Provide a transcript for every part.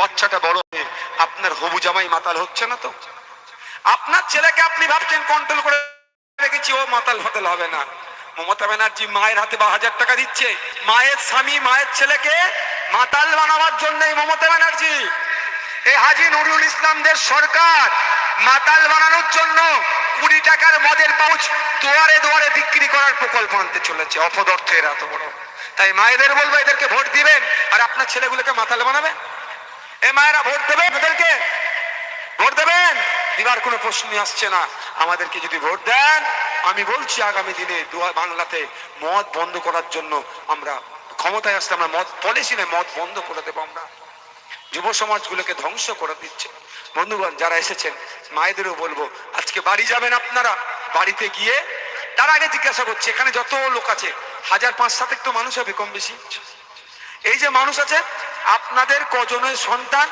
বাচ্চাটা বড় হয়ে আপনার হবু জামাই মাতাল হচ্ছে না তো? আপনার ছেলেকে আপনি ভাবছেন কন্ট্রোল করে রেখেছি, ও মাতাল ফাতাল হবে না। মমতা ব্যানার্জি মায়ের হাতে বা হাজার টাকা দিচ্ছে। মায়ের স্বামী মায়ের ছেলেকে মাতাল বানাবার জন্যই মমতা ব্যানার্জি। এই হাজি নুরুল ইসলামদের সরকার মাতাল বানানোর জন্য কুড়ি টাকার মদের পাউচ দুয়ারে দুয়ারে বিক্রি করার প্রকল্প আনতে চলেছে। অপদর্থ এরা এত বড়। তাই মায়েদের বলব এদেরকে ভোট দিবেন, আর আপনার ছেলেগুলোকে মাতাল বানাবেন। এ মায়েরা ভোট দেবেন? এদেরকে ভোট দেবেন? দিবার কোনো প্রশ্নই আসছে না। আমাদেরকে যদি ভোট দেন, আমি বলছি আগামী দিনে বাংলাতে মদ বন্ধ করার জন্য আমরা ক্ষমতায় আসলে আমরা মদ পলিসি নয় মদ বন্ধ করে দেবো আমরা। যুব সমাজগুলোকে ধ্বংস করে দিচ্ছে। বন্ধুগণ, যারা এসেছেন, মায়েদেরও বলব, আজকে বাড়ি যাবেন আপনারা। বাড়িতে গিয়ে তার আগে জিজ্ঞাসা করছি, এখানে যত লোক আছে, হাজার পাঁচ সাতেক তো মানুষ হবে কম বেশি এই যে মানুষ আছে আপনাদের কজনের সন্তান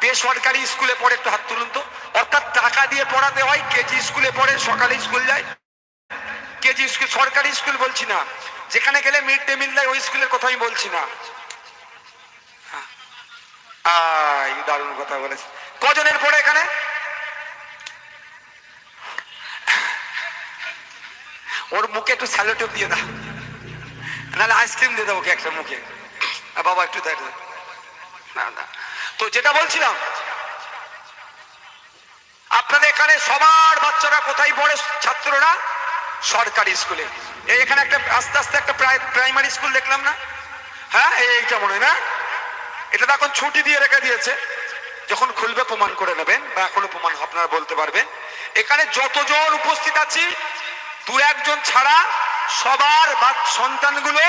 বেসরকারি স্কুলে পড়ে, একটু হাত তুলুন তো। অর্থাৎ টাকা দিয়ে পড়াতে হয়, কেজি স্কুলে পড়ে, সকালে স্কুল যায়। কেজি স্কুল, সরকারি স্কুল বলছি না। যেখানে গেলে মিড ডে মিল দেয়, ওই স্কুলের কথা আমি বলছি না। দারুণ কথা বলেছে। কজনের পড়ে এখানে? ওর মুখে একটু স্যালোটিভ দিয়ে দাও। নাহলে আইসক্রিম দিয়ে দেবো ওকে একটা মুখে। বাবা, একটু দেখ। তো যেটা বলছিলাম, আপনাদের এখানে সবার বাচ্চারা কোথায় পড়ে? ছাত্ররা সরকারি স্কুলে। এখানে একটা আস্তে আস্তে একটা প্রাইমারি স্কুল দেখলাম না? হ্যাঁ এই- এইটা মনে না? এটা তো এখন ছুটি দিয়ে রেখে দিয়েছে। যখন খুলবে, প্রমাণ করে নেবেন বা এখনও প্রমাণ আপনারা বলতে পারবেন। এখানে যতজন উপস্থিত আছি, দু একজন ছাড়া সবার সন্তানগুলো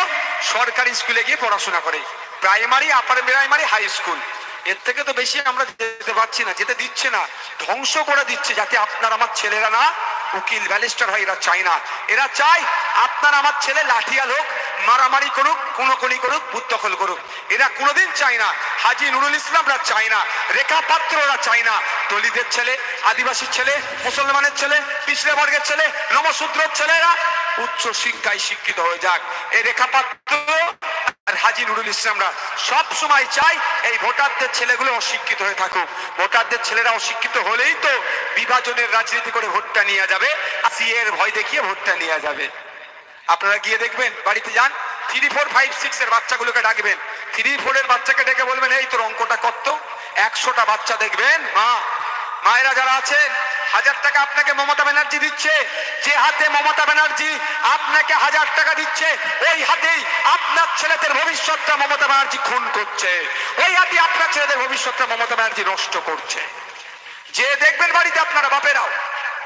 সরকারি স্কুলে গিয়ে পড়াশোনা করে। প্রাইমারি আপার প্রাইমারি হাই স্কুলের থেকে তো বেশি আমরা যেতে পারছি না, যেতে দিচ্ছে না। ধ্বংস করে দিচ্ছে যাতে আপনার আমার ছেলেরা না উকিল ব্যালিস্টার হয়, এরা চায় না। এরা চায় আপনার আমার ছেলে লাঠিয়াল হোক, মারামারি করুক কোনো কলি করুক বুথ দখল করুক। এরা কোনোদিন চায় না। হাজি নুরুল ইসলামরা চায় না। রেখা পাত্ররা চায় না। দলিতের ছেলে আদিবাসীর ছেলে, মুসলমানের ছেলে, পিছড়ে বর্গের ছেলে নমশূদ্রের ছেলেরা উচ্চ শিক্ষায় শিক্ষিত হয়ে যাক। এই রেখা পাত্র হাজি নুরুল ইসলামরা সব সময় চাই এই ভোটারদের ছেলেগুলো অশিক্ষিত হয়ে থাকুক। ভোটারদের ছেলেরা অশিক্ষিত হলেই তো বিভাজনের রাজনীতি করে ভোটটা নিয়ে যাবে। সিএর ভয় দেখিয়ে ভোটটা নিয়ে যাবে। আপনারা গিয়ে দেখবেন, বাড়িতে যান থ্রি ফোর ফাইভ সিক্স এর বাচ্চাগুলোকে ডাকবেন। থ্রি ফোর এর বাচ্চাকে ডেকে বলবেন, এই তোর অঙ্কটা কত একশোটা বাচ্চা দেখবেন, মা, মায়েরা যারা আছেন হাজার টাকা আপনাকে মমতা ব্যানার্জি দিচ্ছে, যে হাতে মমতা ব্যানার্জি আপনাকে হাজার টাকা দিচ্ছে, ওই হাতেই আপনার ছেলেদের ভবিষ্যৎটা মমতা ব্যানার্জি খুন করছে। ওই হাতে আপনার ছেলেদের ভবিষ্যৎটা মমতা ব্যানার্জি নষ্ট করছে। যে দেখবেন বাড়িতে আপনারা বাপেরাও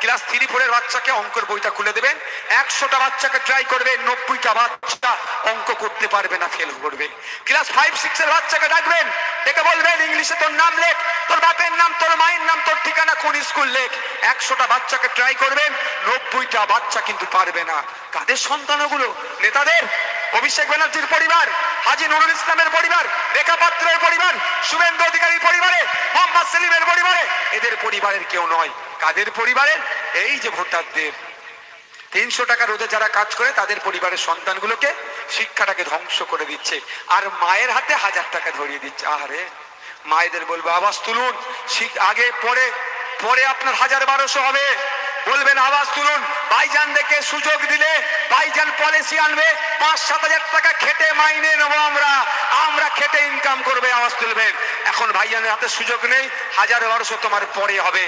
ক্লাস থ্রি ফোরের বাচ্চাকে অঙ্কের বইটা খুলে দেবেন। একশোটা বাচ্চাকে ট্রাই করবে, নব্বইটা বাচ্চা অঙ্ক করতে পারবে না ফেল করবে। ক্লাস ফাইভ সিক্স এর বাচ্চাকে ডাকবেন, ডেকে বলবেন, ইংলিশে তোর নাম লেখ, তোর বাপের নাম, তোর মায়ের নাম, তোর ঠিকানা কোন স্কুল লেখ? একশোটা বাচ্চাকে ট্রাই করবেন, নব্বইটা বাচ্চা কিন্তু পারবে না। কাদের সন্তানগুলো? নেতাদের? অভিষেক ব্যানার্জির পরিবার, হাজি নুরুল ইসলামের পরিবার রেখা পাত্রের পরিবার, শুভেন্দু অধিকারীর পরিবারে, মোহাম্মদ সেলিমের পরিবারে, এদের পরিবারের কেউ নয়, কাদের পরিবারের? এই যে ভোটারদের। তিনশো টাকা রোজে যারা কাজ করে, তাদের পরিবারের সন্তানগুলোকে শিক্ষাটাকে ধ্বংস করে দিচ্ছে। আর মায়ের হাতে হাজার টাকা ধরিয়ে দিচ্ছে। আরে মায়েদের বলব, আওয়াজ তুলুন আগে পরে পরে আপনার হাজার বারোশো হবে। বলবেন, আওয়াজ তুলুন ভাইজান দেখে সুযোগ দিলে ভাইজান পলিসি আনবে, পাঁচ, সাত হাজার টাকা খেটে মাইনে নেব আমরা। আমরা খেটে ইনকাম করবে, আওয়াজ তুলবেন। এখন ভাইজানের হাতে সুযোগ নেই, হাজার বারোশো তোমার পরে হবে।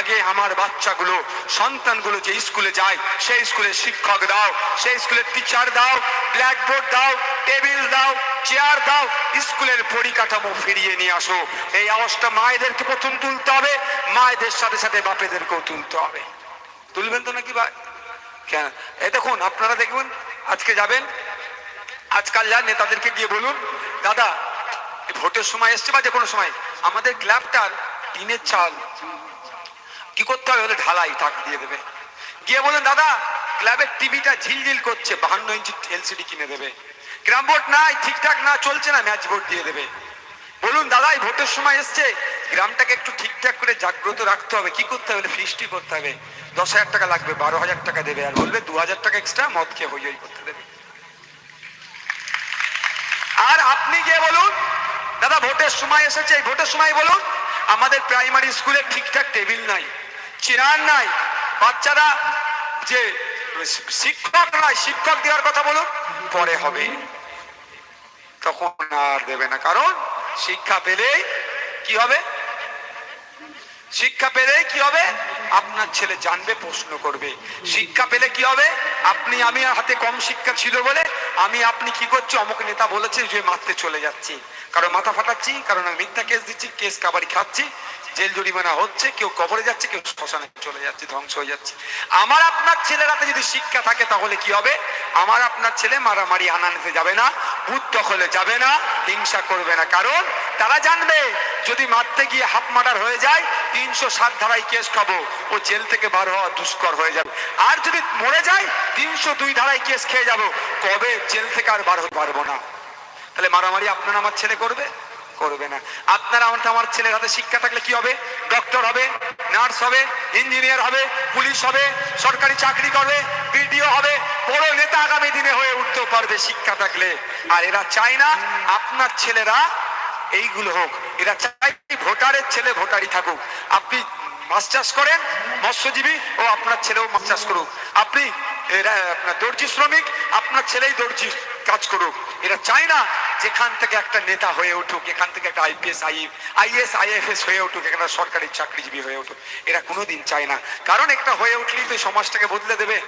আগে আমার বাচ্চাগুলো, সন্তানগুলো যে স্কুলে যায়, সেই স্কুলে শিক্ষক দাও, সেই স্কুলের টিচার দাও ব্ল্যাকবোর্ড দাও টেবিল দাও চেয়ার দাও, স্কুলের পরিকাঠামো ফিরিয়ে নিয়ে আসো। এই আওয়াজটা মায়েদেরকে প্রথম তুলতে হবে, মায়েদের সাথে সাথে বাপেদেরকেও তুলতে হবে। তুলবেন তো নাকি ভাই? কেন? এই দেখুন, আপনারা দেখবেন আজকে যাবেন। আজকাল যা নেতাদেরকে গিয়ে বলুন, দাদা, ভোটের সময় এসছে বা যে কোনো সময়, আমাদের ক্লাবটার টিনের চাল। কি করতে হবে বলে ঢালাই টাকা দিয়ে দেবে। গিয়ে বলুন, দাদা ক্লাবের টিভিটা ঝিলঝিল করছে, বাহান্ন ইঞ্চি এলসিডি কিনে দেবে। গ্রাম বোর্ড নাই, ঠিকঠাক না, চলছে না, ম্যাচ বোর্ড দিয়ে দেবে। বলুন দাদা, এই ভোটের সময় এসছে। গ্রামটাকে একটু ঠিকঠাক করে জাগ্রত রাখতে হবে। কি করতে হবে? ফিস্টি করতে হবে। দশ হাজার টাকা লাগবে, বারো হাজার টাকা দেবে। আর বলবে দু হাজার টাকা এক্সট্রা মদ খেয়ে হই হই করতে দেবে। আর আপনি গিয়ে বলুন, দাদা, ভোটের সময় এসেছে। এই ভোটের সময় বলুন, আমাদের প্রাইমারি স্কুলে ঠিকঠাক টেবিল নাই চেয়ার নাই। বাচ্চারা যে শিক্ষক নাই শিক্ষক দেওয়ার কথা বলুন, পরে হবে। তখন আর দেবে না। কারণ শিক্ষা পেলেই কি হবে? শিক্ষা পেলে কি হবে? আপনার ছেলে জানবে, প্রশ্ন করবে। শিক্ষা পেলে কি হবে? আপনি, আমি হাতে কম শিক্ষা ছিল বলে আমি, আপনি কি করছি? অমুক নেতা বলেছে যে, মারতে চলে যাচ্ছি। কারও মাথা ফাটাচ্ছি কারণ আমি মিথ্যা কেস দিচ্ছি কেস কাবারি খাচ্ছি, জেল জরিমানা হচ্ছে, কেউ কবরে যাচ্ছে, কেউ শ্মশানে চলে যাচ্ছে, ধ্বংস হয়ে যাচ্ছে। আমার আপনার ছেলের হাতে যদি শিক্ষা থাকে, তাহলে কি হবে? আমার আপনার ছেলে মারামারি আনানিতে যাবে না বুথ দখলে যাবে না, হিংসা করবে না। কারণ তারা জানবে, যদি মারতে গিয়ে হাফ মার্ডার হয়ে যায়, তিনশো সাত ধারায় কেস খাব, ও জেল থেকে বার হওয়া দুষ্কর হয়ে যাবে। আর যদি মরে যায়, তিনশো দুই ধারায় কেস খেয়ে যাব, কবে জেল থেকে আর বার হতে পারব না। তাহলে মারামারি আপনার আমার ছেলে করবে? করবে না। আপনার আমার আমার ছেলের হাতে শিক্ষা থাকলে কি হবে? ডক্টর হবে নার্স হবে ইঞ্জিনিয়ার হবে পুলিশ হবে, সরকারি চাকরি করবে বিডিও হবে, বড় নেতা আগামী দিনে হয়ে উঠতেও পারবে শিক্ষা থাকলে। আর এরা চায় না আপনার ছেলেরা এইগুলো হোক। এরা চাই ভোটারের ছেলে ভোটারই থাকুক। আপনি মাছ চাষ করেন, মৎস্যজীবী ও আপনার ছেলেও মাছ চাষ করুক। আপনি আপনার দর্জি শ্রমিক, আপনার ছেলেই দর্জি কাজ করুক। এরা চায় না যেখান থেকে একটা নেতা হয়ে উঠুক, এখান থেকে একটা আইপিএস আই আইএস আইএফএস হয়ে উঠুক, এখানে সরকারি চাকরিজীবী হয়ে উঠুক। এরা কোনোদিন চায় না। কারণ একটা হয়ে উঠলেই তো সমাজটাকে বদলে দেবে।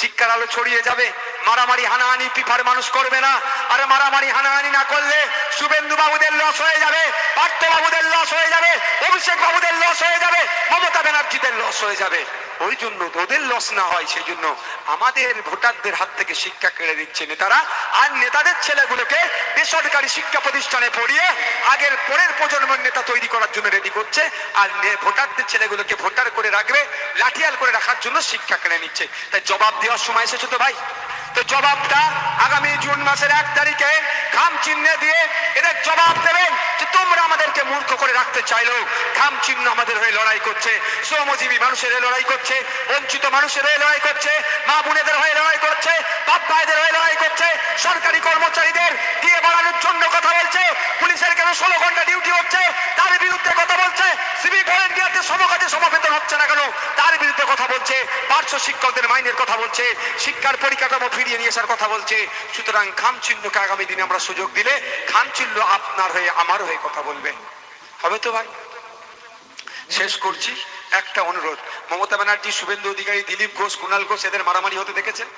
শিক্ষার আলো ছড়িয়ে যাবে। মারামারি, হানাহানি, পিফার মানুষ করবে না। আর মারামারি, হানাহানি না করলে শুভেন্দু বাবুদের লস হয়ে যাবে পার্থ বাবুদের লস হয়ে যাবে অভিষেক বাবুদের লস হয়ে যাবে, মমতা ব্যানার্জিদের লস হয়ে যাবে। ওই জন্য তোদের লস না হয় সেই জন্য আমাদের ভোটারদের হাত থেকে শিক্ষা কেড়ে দিচ্ছে নেতারা। আর নেতাদের ছেলেগুলোকে বেসরকারি শিক্ষা প্রতিষ্ঠানে পড়িয়ে আগের পরের প্রজন্মের নেতা তৈরি করার জন্য রেডি করছে। আর ভোটারদের ছেলেগুলোকে ভোটার করে রাখবে, লাঠিয়াল করে রাখার জন্য শিক্ষা কেড়ে নিচ্ছে। তাই জবাব দেওয়ার সময় এসেছে তো ভাই? তো জবাবটা আগামী জুন মাসের এক তারিখে খাম চিহ্নে দিয়ে এদের জবাব দেবেন যে তোমরা আমাদেরকে মূর্খ করে রাখতে চাইলো খাম চিহ্ন আমাদের হয়ে লড়াই করছে। শ্রমজীবী মানুষের হয়ে লড়াই করছে, বঞ্চিত মানুষের হয়ে লড়াই করছে, মা বোনেদের হয়ে লড়াই করছে, বাপ ভাইদের হয়ে লড়াই করছে, সরকারি কর্মচারীদের দিয়ে বাড়ানোর জন্য কথা বলছে, পুলিশের কেন ষোলো ঘণ্টা ডিউটি হচ্ছে, তার বিরুদ্ধে সিভিক ভলেন্টিয়ারদের সমকাজে হচ্ছে না কেন? তার বিরুদ্ধে কথা বলছে, পার্শ্ব শিক্ষকদের মাইনের কথা বলছে, শিক্ষার পরিকাঠামো ফিরিয়ে নিয়ে আসার কথা বলছে। সুতরাং খাম চিহ্নকে আগামী দিনে আমরা সুযোগ দিলে খাম চিহ্ন আপনার হয়ে, আমার হয়ে কথা বলবে। হবে তো ভাই? শেষ করছি। একটা অনুরোধ, মমতা ব্যানার্জি, শুভেন্দু অধিকারী, দিলীপ ঘোষ কুণাল ঘোষ, এদের মারামারি হতে দেখেছেন?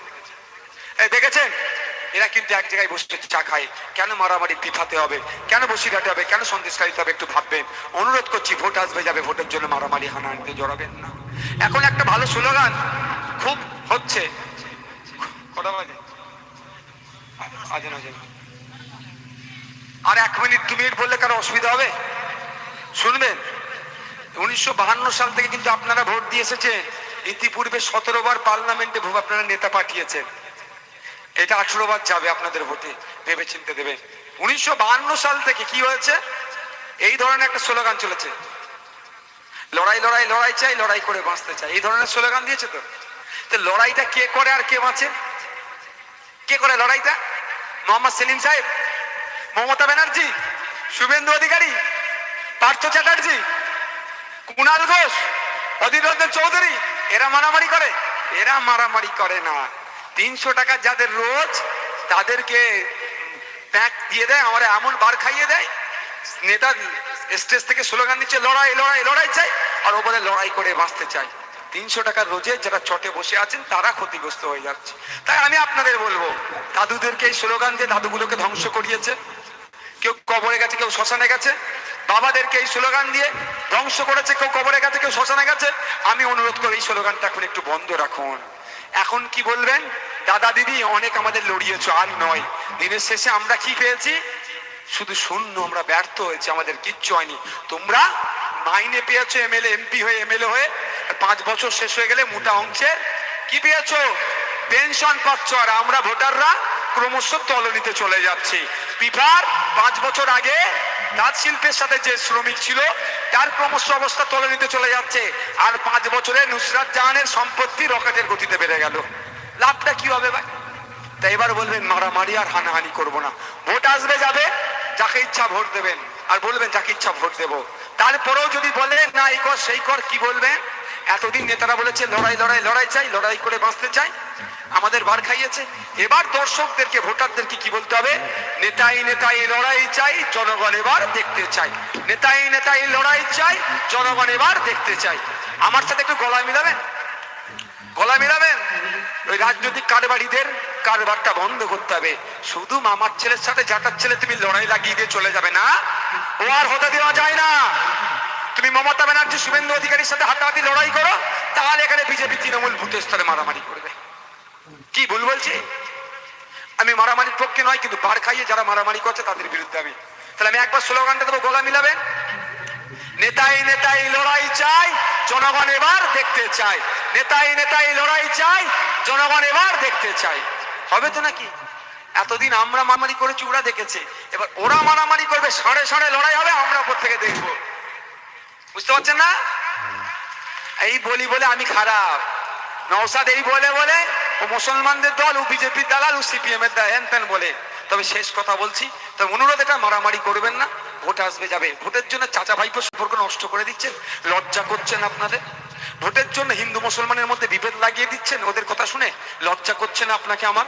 দেখেছেন? এরা কিন্তু এক জায়গায় বসে চা খায়। কেন মারামারি পিফাতে হবে? কেন বসিরহাটে হবে? কেন সন্দেশকারিতে হবে একটু ভাববেন। অনুরোধ করছি, ভোট আসবে, যাবে ভোটের জন্য মারামারি হানাহানিতে জড়াবেন না। এখন একটা ভালো স্লোগান খুব হচ্ছে। আর এক মিনিট, দু মিনিট বললে কারও অসুবিধা হবে? শুনবেন, উনিশশো সাল থেকে কিন্তু আপনারা ভোট দিয়ে এসেছেন। ইতিপূর্বে সতেরো বার পার্লামেন্টে আপনারা নেতা পাঠিয়েছেন। এটা আঠেরো বার যাবে আপনাদের ভোটে ভেবে চিনতে দেবেন উনিশশো সাল থেকে কি হয়েছে? এই ধরনের একটা স্লোগান চলেছে। লড়াই লড়াই লড়াই চাই, লড়াই করে বাঁচতে চাই। এই ধরনের স্লোগান দিয়েছে তো? তো লড়াইটা কে করে আর কে বাঁচে? কে করে লড়াইটা? মোহাম্মদ সেলিম সাহেব, মমতা ব্যানার্জি, শুভেন্দু অধিকারী, পার্থ চ্যাটার্জি, কুণাল ঘোষ অধীর চৌধুরী, এরা মারামারি করে। এরা মারামারি করে না। তিনশো টাকা যাদের রোজ তাদেরকে প্যাক দিয়ে দেয়, আমার এমন বার খাইয়ে দেয়। নেতা স্টেজ থেকে স্লোগান দিচ্ছে, লড়াই লড়াই লড়াই চাই। আর ও বলে, লড়াই করে বাঁচতে চাই। তিনশো টাকার রোজে যারা চটে বসে আছেন, তারা ক্ষতিগ্রস্ত হয়ে যাচ্ছে। তাই আমি আপনাদের বলব, দাদুদেরকে এই স্লোগান দিয়ে দাদুগুলোকে ধ্বংস করিয়েছে। কেউ কবরে গেছে, কেউ শ্মশানে গেছে। বাবাদেরকে এই স্লোগান দিয়ে ধ্বংস করেছে, কেউ কবরে গেছে, কেউ শ্মশানে গেছে। আমি অনুরোধ করি, এই স্লোগানটা এখন একটু বন্ধ রাখুন। এখন কি বলবেন? দাদা দিদি, অনেক আমাদের লড়িয়েছ, আর নয়। দিনের শেষে আমরা কি পেয়েছি শুধু শূন্য, আমরা ব্যর্থ হয়েছে, আমাদের কিচ্ছু হয়নি। তোমরা মাইনে পেয়েছ এমএলএ, এমপি হয়ে, এমএলএ হয়ে পাঁচ বছর শেষ হয়ে গেলে মোটা অংশের কি পেয়েছ? পেনশন পাচ্ছ, আর আমরা ভোটাররা ক্রমশ তলনিতে চলে যাচ্ছি। পিপার, পাঁচ বছর আগে তাঁত শিল্পের সাথে যে শ্রমিক ছিল, তার ক্রমশ অবস্থা তলনিতে চলে যাচ্ছে। আর পাঁচ বছরে নুসরাত জাহানের সম্পত্তি রকেটের গতিতে বেড়ে গেল। লাভটা কি হবে ভাই? তাই এবার বলবেন, মারামারি আর হানাহানি করব না। ভোট আসবে যাবে, যাকে ইচ্ছা ভোট দেবেন। আর বলবেন, যাকে ইচ্ছা ভোট দেব। তারপরেও যদি বলে, না, এই কর, সেই কর, কি বলবেন এতদিন নেতারা বলেছে, লড়াই লড়াই লড়াই চাই, লড়াই করে বাঁচতে চাই। আমাদের বার খাইয়েছে। এবার দর্শকদেরকে, ভোটারদেরকে কি বলতে হবে? নেতাই নেতাই লড়াই চাই, জনগণ এবার দেখতে চাই। নেতাই নেতাই লড়াই চাই, জনগণ এবার দেখতে চাই। আমার সাথে একটু গলা মিলাবেন? গলা মিলাবেন? ওই রাজনৈতিক কারবারিদের কারবারটা বন্ধ করতে হবে। শুধু মামার ছেলের সাথে জাটার ছেলে তুমি লড়াই লাগিয়ে দিয়ে চলে যাবে না। ও আর হতে দেওয়া যায় না। তুমি মমতা ব্যানার্জি, শুভেন্দু অধিকারীর সাথে হাতাহাতি লড়াই করো, তাহলে এখানে বিজেপি, তৃণমূল ভূতের স্তরে মারামারি করবে। কি ভুল বলছি? আমি মারামারির পক্ষে নয়, কিন্তু বার খাইয়ে যারা মারামারি করছে তাদের বিরুদ্ধে আমি। তাহলে আমি একবার স্লোগানটা দেবো, গলা মিলাবেন? নেতাই নেতাই লড়াই চাই, জনগণ এবার দেখতে চাই নেতাই নেতাই লড়াই চাই, জনগণ এবার দেখতে চাই হবে তো নাকি? এতদিন আমরা মারামারি করেছি ওরা দেখেছে। এবার ওরা মারামারি করবে, সাড়ে সাড়ে লড়াই হবে, আমরা ওপর থেকে দেখব। বুঝতে পারছেন না? এই বলি বলে আমি খারাপ। নওসাদ এই বলে বলে ও মুসলমানদের দল ও বিজেপির দালাল ও সিপিএম এর হ্যান ত্যান বলে। তবে শেষ কথা বলছি, তবে অনুরোধ এটা, মারামারি করবেন না। ভোট আসবে, যাবে। ভোটের জন্য চাচা ভাইপো সম্পর্ক নষ্ট করে দিচ্ছেন, লজ্জা করছেন আপনাদের। ভোটের জন্য হিন্দু মুসলমানের মধ্যে বিভেদ লাগিয়ে দিচ্ছেন, ওদের কথা শুনে লজ্জা করছে না আপনাকে আমার।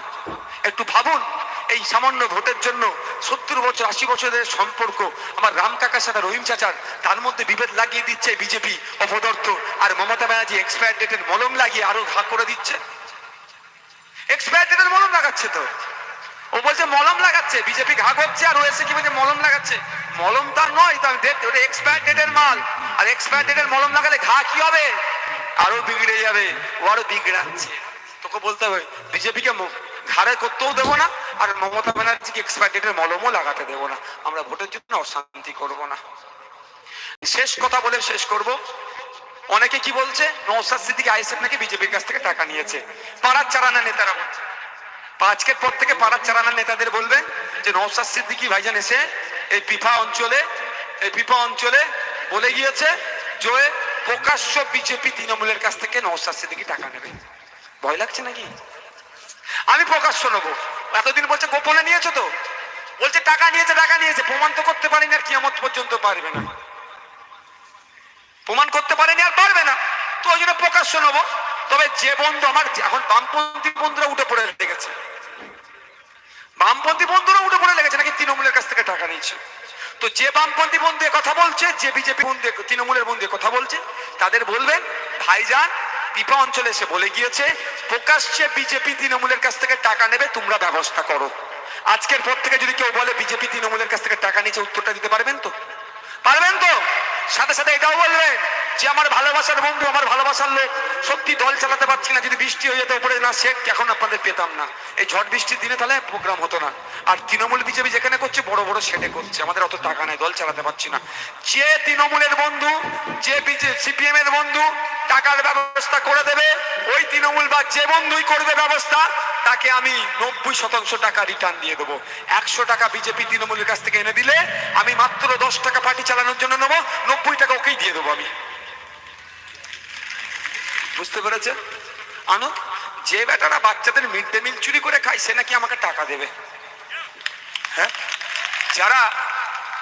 একটু ভাবুন, এই সামান্য ভোটের জন্য সত্তর বছর, আশি বছরের সম্পর্ক, আমার রাম কাকার সাথে, রহিম চাচার, তার মধ্যে বিভেদ লাগিয়ে দিচ্ছে বিজেপি অপদর্থ। আর মমতা ব্যানার্জি এক্সপায়ার ডেটের মলম লাগিয়ে আরও ঘা করে দিচ্ছে। এক্সপায়ার ডেটের মলম লাগাচ্ছে তো। ও বলছে, মলম লাগাচ্ছে। বিজেপি ঘা করছে আর ও এসে কি বলছে, মলম লাগাচ্ছে। মলম তার নয় তো আমি ডেট ওটা এক্সপায়ার ডেটের মাল। আর এক্সপায়ার ডেটের মলম লাগালে ঘা কি হবে? আরও বিগড়ে যাবে, ও আরও বিগড়াচ্ছে। তোকে বলতে হবে, বিজেপিকে ঘাড়ে করতেও দেবো না, আর মমতা ব্যানার্জিকে এক্সপায়ার ডেটের মলমও লাগাতে দেবো না। আমরা ভোটের জন্য অশান্তি করব না। শেষ কথা বলে শেষ করব। অনেকে কি বলছে? নৌসাদ সিদ্দিক আইএসএফ নাকি বিজেপির কাছ থেকে টাকা নিয়েছে? পাড়ার চারানা নেতারা বলছে। আজকের পর থেকে পাড়ার চারানা নেতাদের বলবেন যে নৌসাদ সিদ্দিকি ভাইজান এসে এই পিফা অঞ্চলে, এই পিফা অঞ্চলে বলে গিয়েছে যে, প্রকাশ্য বিজেপি তৃণমূলের কাছ থেকে নৌসাদ সিদ্দিকি টাকা নেবে। ভয় লাগছে নাকি? আমি প্রকাশ্য নেব। এতদিন বলছে, গোপনে নিয়েছো তো? বলছে, টাকা নিয়েছে টাকা নিয়েছে। প্রমাণ তো করতে পারিনি আর কিয়ামত পর্যন্ত পারবে না। প্রমাণ করতে পারেনি আর পারবে না। তো ওই জন্য প্রকাশ্য নেব। তবে যে বন্ধু আমার, এখন বামপন্থী বন্ধুরা উঠে পড়ে লেগেছে। বামপন্থী বন্ধুরা উঠে পড়ে লেগেছে নাকি তৃণমূলের কাছ থেকে টাকা নিয়েছে। তো যে বামপন্থী বন্ধু কথা বলছে, যে বিজেপি বন্ধু তৃণমূলের বন্ধু কথা বলছে, তাদের বলবেন, ভাইজান, পিপা অঞ্চলে এসে বলে গিয়েছে, প্রকাশ্যে বিজেপি তৃণমূলের কাছ থেকে টাকা নেবে, তোমরা ব্যবস্থা করো। আজকের পর থেকে যদি কেউ বলে বিজেপি তৃণমূলের কাছ থেকে টাকা নিচে উত্তরটা দিতে পারবেন তো? পারবেন তো? সাথে সাথে এটাও বলবেন যে আমার ভালোবাসার বন্ধু, আমার ভালোবাসার লোক। সত্যি দল চালাতে পারছি না, যদি বৃষ্টি হয়ে যেত উপরে, না শেখ এখন আপনাদের পেতাম না। এই ঝড় বৃষ্টির দিনে তাহলে প্রোগ্রাম হতো না। আর তৃণমূল বিজেপি যেখানে করছে, বড় বড় সেটে করছে। আমাদের অত টাকা নেই, দল চালাতে পারছি না। যে তৃণমূলের বন্ধু, যে সিপিএম এর বন্ধু টাকার ব্যবস্থা করে দেবে, ওই তৃণমূল বা যে বন্ধুই করবে ব্যবস্থা, তাকে আমি নব্বই শতাংশ টাকা রিটার্ন দিয়ে দেবো। একশো টাকা বিজেপি তৃণমূলের কাছ থেকে এনে দিলে আমি মাত্র দশ টাকা পার্টি চালানোর জন্য নেব, নব্বই টাকা ওকেই দিয়ে দেবো আমি। বুঝতে পেরেছেন? আনুক যে বেটারা বাচ্চাদের মিড ডে মিল চুরি করে খায়, সে নাকি আমাকে টাকা দেবে? হ্যাঁ? যারা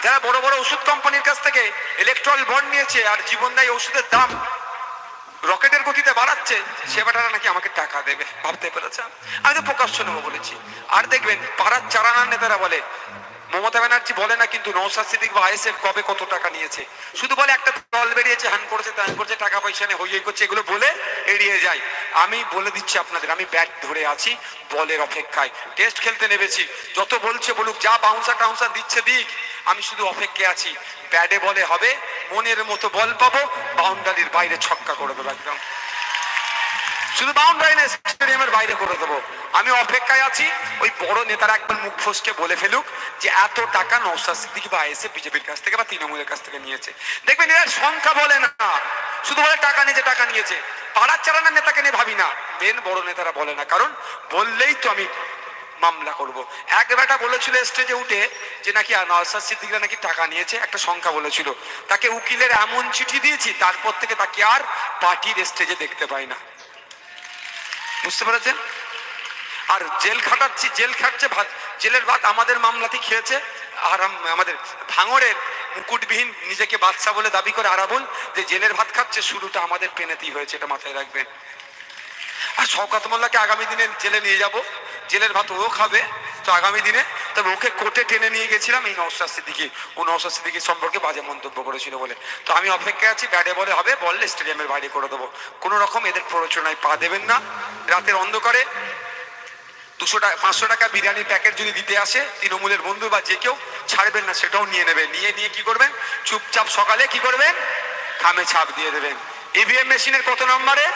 যারা বড় বড় ওষুধ কোম্পানির কাছ থেকে ইলেকট্রল বন্ড নিয়েছে আর জীবনদায়ী ওষুধের দাম রকেটের গতিতে বাড়াচ্ছে, সে বেটারা নাকি আমাকে টাকা দেবে, ভাবতে পেরেছেন আমি তো প্রকাশ্য নেব বলেছি। আর দেখবেন, পাড়ার চারানার নেতারা বলে মমতা ব্যানার্জি বলে না কিন্তু নৌসাদ সিদ্দিক বা আইএসএফ কবে কত টাকা নিয়েছে? শুধু বলে একটা দল বেরিয়েছে, হান করেছে, ত্যান করেছে, টাকা পয়সা নেই হই হই করছে, এগুলো বলে এড়িয়ে যায়। আমি বলে দিচ্ছি আপনাদের, আমি ব্যাট ধরে আছি, বলের অপেক্ষায়। টেস্ট খেলতে নেমেছি, যত বলছে বলুক, যা বাউন্সার টাউন্সার দিচ্ছে দিক, আমি শুধু অপেক্ষায় আছি। ব্যাটে বলে হবে, মনের মতো বল পাবো বাউন্ডারির বাইরে ছক্কা করে দেবো একদম। শুধু বাউন্ডারি স্টেডিয়ামের বাইরে করে দেবো। আমি অপেক্ষায় আছি, ওই বড় নেতারা একবার মুখ ফসকে বলে ফেলুক যে এত টাকা নৌসাদ সিদ্দিকি বা এসে বিজেপির কাছ থেকে বা তৃণমূলের কাছ থেকে নিয়েছে। দেখবেন এরা সংখ্যা বলে না, শুধু বলে টাকা নিয়েছে টাকা নিয়েছে। পাড়ার চালানোর নেতাকে নিয়ে ভাবি না মেন বড় নেতারা বলে না। কারণ বললেই তো আমি মামলা করব। এক বেটা বলেছিল স্টেজে উঠে যে নাকি নওসাদ সিদ্দিকরা নাকি টাকা নিয়েছে, একটা সংখ্যা বলেছিল। তাকে উকিলের এমন চিঠি দিয়েছি, তারপর থেকে তাকে আর পার্টির স্টেজে দেখতে পাই না। বুঝতে পেরেছেন? আর জেল খাটাচ্ছি, জেল খাটছে, ভাত জেলের ভাত আমাদের মামলাতে খেয়েছে, আর আমাদের ভাঙরের মুকুটবিহীন নিজেকে বাদশা বলে দাবি করে আরাবুল, যে জেলের ভাত খাচ্ছে, শুরুটা আমাদের পেনেতেই হয়েছে, এটা মাথায় রাখবেন। আর শওকাত মোল্লাকে আগামী দিনে জেলে নিয়ে যাব, জেলের ভাত ও খাবে তো আগামী দিনে তবে ওকে কোর্টে টেনে নিয়ে গেছিলাম এই নওশাদ সিদ্দিকি। ও নওশাদ সিদ্দিকি সম্পর্কে বাজে মন্তব্য করেছিল বলে। তো আমি অপেক্ষায় আছি ব্যাটে বলে হবে, বললে স্টেডিয়ামের বাইরে করে দেবো। কোনো রকম এদের প্ররোচনায় পা দেবেন না। রাতের অন্ধকারে দুশো টাকা, পাঁচশো টাকা বিরিয়ানির প্যাকেট যদি দিতে আসে, তৃণমূলের বন্ধু বা যে কেউ, ছাড়বেন না, সেটাও নিয়ে নেবেন নিয়ে নিয়ে কি করবেন? চুপচাপ সকালে কি করবেন? খামে ছাপ দিয়ে দেবেন। ইভিএম মেশিনের কত নম্বরে?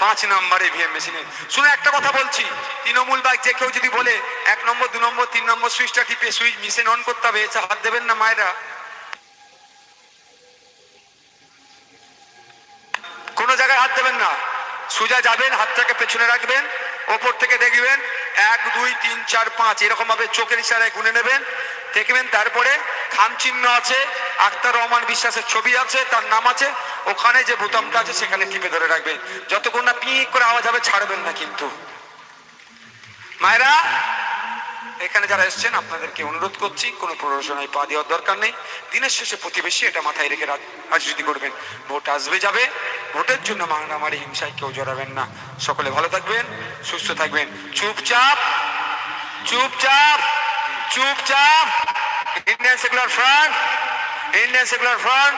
পাঁচ নম্বর ইভিএম মেশিনে শুনে একটা কথা বলছি। তৃণমূল বা যে কেউ যদি বলে, এক নম্বর, দু নম্বর, তিন নম্বর সুইচটা টিপে সুইচ মেশিন অন করতে হবে, এসে হাত দেবেন না মায়েরা? কোনো জায়গায় হাত দেবেন না। সোজা যাবেন, হাতটাকে পেছনে রাখবেন, ওপর থেকে দেখবেন, এক, দুই, তিন, চার, পাঁচ এরকম ভাবে চোখের ইশারায় গুনে নেবেন। দেখবেন তারপরে খাম চিহ্ন আছে আক্তার রহমান বিশ্বাসের ছবি আছে, তার নাম আছে, ওখানে যে বোতামটা আছে সেখানে টিপে ধরে রাখবেন। যতক্ষণ না পি করে আওয়াজ হবে, ছাড়বেন না কিন্তু। মায়েরা, এখানে যারা এসছেন, আপনাদেরকে অনুরোধ করছি, কোনো প্ররোচনায় পা দেওয়ার দরকার নেই। দিনের শেষে প্রতিবেশী এটা মাথায় রেখে রাজনীতি করবেন। ভোট আসবে যাবে, ভোটের জন্য মারামারি, হিংসায় কেউ জড়াবেন না। সকলে ভালো থাকবেন, সুস্থ থাকবেন। চুপচাপ চুপচাপ। চুপচাপ। Indian secular front Indian secular front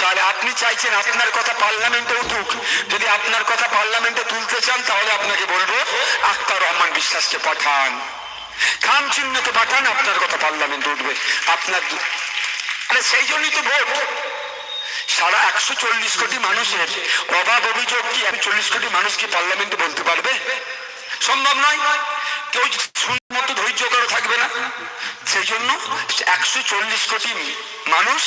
তাহলে আপনি চাইছেন আপনার কথা পার্লামেন্টে উঠুক। যদি আপনার কথা পার্লামেন্টে তুলতে চান, তাহলে আপনাকে বলব, আক্তার রহমান বিশ্বাসকে পাঠান। খাম চিহ্নকে পাঠান, আপনার কথা পার্লামেন্টে উঠবে। আপনার আরে সেই জন্যই তো ভোট। সারা একশো চল্লিশ কোটি মানুষের অভাব অভিযোগ কি একশো চল্লিশ কোটি মানুষ কি পার্লামেন্টে বলতে পারবে? সম্ভব নয়। কেউ শুনবার মতো ধৈর্য করে থাকবে না সেই জন্য একশো চল্লিশ কোটি মানুষ,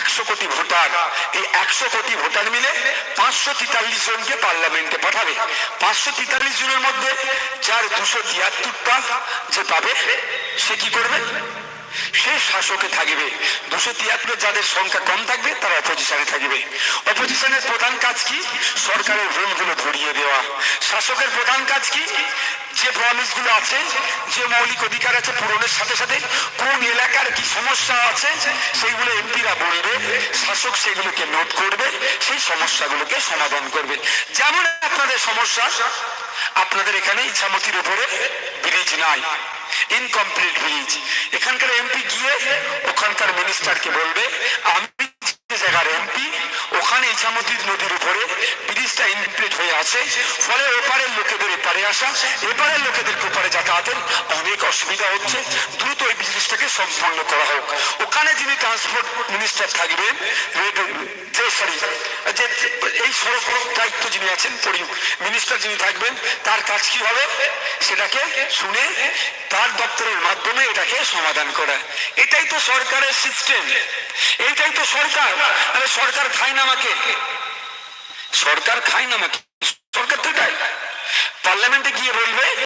একশো কোটি ভোটার, এই একশো কোটি ভোটার মিলে পাঁচশো তেতাল্লিশ জনকে পার্লামেন্টে পাঠাবে। পাঁচশো তেতাল্লিশ জনের মধ্যে যার দুশো তিয়াত্তরটা যে পাবে, সে কি করবে? সে শাসকে থাকবে। দুশো তিয়াত্তর যাদের সংখ্যা কম থাকবে, তারা অপোজিশনে থাকবে। অপোজিশনের প্রধান কাজ কি? সরকারের ভুলগুলো ধরিয়ে দেওয়া। শাসকের প্রধান কাজ কি? যে প্রমিসগুলো আছে, যে মৌলিক অধিকার আছে পূরণের সাথে সাথে, কোন এলাকার কি সমস্যা আছে, সেইগুলো এমপিরা বলবে, শাসক সেগুলোকে নোট করবে, সেই সমস্যাগুলোকে সমাধান করবে। যেমন আপনাদের সমস্যা, আপনাদের এখানে ইচ্ছামতির উপরে ব্রিজ নাই ইনকমপ্লিট ব্রিজ এখানকার এমপি গিয়ে ওখানকার মিনিস্টারকে বলবে, আমি জায়গার এমপি ওখানে ইছামতি নদীর উপরে ইনকমপ্লিট হয়ে আছে। ফলে ওপারের লোকেদের এপারে আসা, এপারের লোকেদের ওপারে যাতায়াতের অনেক অসুবিধা হচ্ছে। দ্রুত ওই ব্রিজটাকে সম্পন্ন করা হোক। ওখানে যিনি ট্রান্সপোর্ট মিনিস্টার থাকবেন যে সরি যে, এই সড়ক দায়িত্ব যিনি আছেন মিনিস্টার যিনি থাকবেন, তার কাজ কি হবে? সেটাকে শুনে তার দপ্তরের মাধ্যমে এটাকে সমাধান করা। এটাই তো সরকারের সিস্টেম এইটাই তো সরকার। আরে সরকার খায় না আমাকে। সরকার খায় না আমাকে সরকার তো এটাই পার্লামেন্টে গিয়ে বলবে